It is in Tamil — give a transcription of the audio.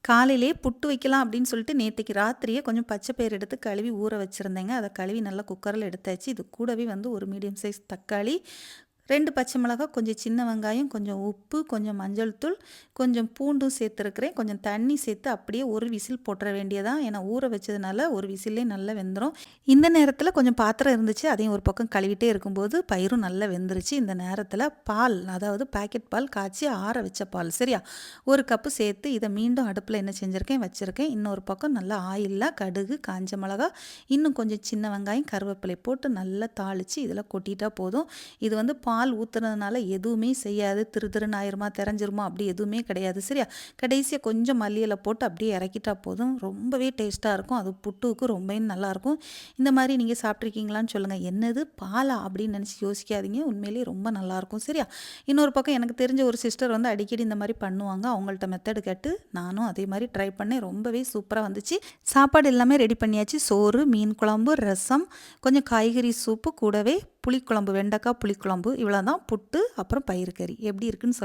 காலையிலே புட்டு வைக்கலாம் அப்படின்னு சொல்லிட்டு நேற்றுக்கு ராத்திரியே கொஞ்சம் பச்சை பயிர் எடுத்து கழுவி ஊற வச்சுருந்தேங்க. அதை கழுவி நல்லா குக்கரில் எடுத்தாச்சு. இது கூடவே வந்து ஒரு மீடியம் சைஸ் தக்காளி ரெண்டு பச்சை மிளகா கொஞ்சம் சின்ன வெங்காயம் கொஞ்சம் உப்பு கொஞ்சம் மஞ்சள் தூள் கொஞ்சம் பூண்டும் சேர்த்துருக்குறேன். கொஞ்சம் தண்ணி சேர்த்து அப்படியே ஒரு விசில் போட்டுற வேண்டியதான் ஏன்னா ஊற வச்சதுனால ஒரு விசிலே நல்லா வெந்துடும் இந்த நேரத்தில் கொஞ்சம் பாத்திரம் இருந்துச்சு. அதையும் ஒரு பக்கம் கழுவிட்டே இருக்கும்போது பயிரும் நல்லா வெந்துருச்சு. இந்த நேரத்தில் பால் அதாவது பாக்கெட் பால் காய்ச்சி ஆற வச்ச பால் சரியா? ஒரு கப்பு சேர்த்து இதை மீண்டும் அடுப்பில் என்ன செஞ்சுருக்கேன்? வச்சுருக்கேன். இன்னொரு பக்கம் நல்லா ஆயிலில் கடுகு காஞ்ச மிளகா இன்னும் கொஞ்சம் சின்ன வெங்காயம் கருவேப்பிலை போட்டு நல்லா தாளித்து இதில் கொட்டிட்டா போதும். இது வந்து பால் ஊற்றுனதுனால எதுவுமே செய்யாது. திரு திருன்னு ஆயிருமா தெரிஞ்சிருமா? அப்படி எதுவுமே கிடையாது. சரியா? கடைசியாக கொஞ்சம் மல்லியில் போட்டு அப்படியே இறக்கிட்டா போதும். ரொம்பவே டேஸ்ட்டாக இருக்கும். அது புட்டுக்கு ரொம்பவே நல்லாயிருக்கும். இந்த மாதிரி நீங்கள் சாப்பிட்ருக்கீங்களான்னு சொல்லுங்கள் என்னது? பாலா? அப்படின்னு நினச்சி யோசிக்காதீங்க. உண்மையிலேயே ரொம்ப நல்லாயிருக்கும். சரியா? இன்னொரு பக்கம் எனக்கு தெரிஞ்ச ஒரு சிஸ்டர் வந்து அடிக்கடி இந்த மாதிரி பண்ணுவாங்க. அவங்கள்ட்ட மெத்தடு கேட்டு நானும் அதே மாதிரி ட்ரை பண்ணேன். ரொம்பவே சூப்பராக வந்துச்சு. சாப்பாடு எல்லாமே ரெடி பண்ணியாச்சு. சோறு மீன் குழம்பு ரசம் கொஞ்சம் காய்கறி சூப்பு கூடவே புளிக்குழம்பு வெண்டைக்காய் புளிக்குழம்பு இவ்வளோ தான் புட்டு அப்புறம் பயிறு கறி. எப்படி இருக்குன்னு சொல்ல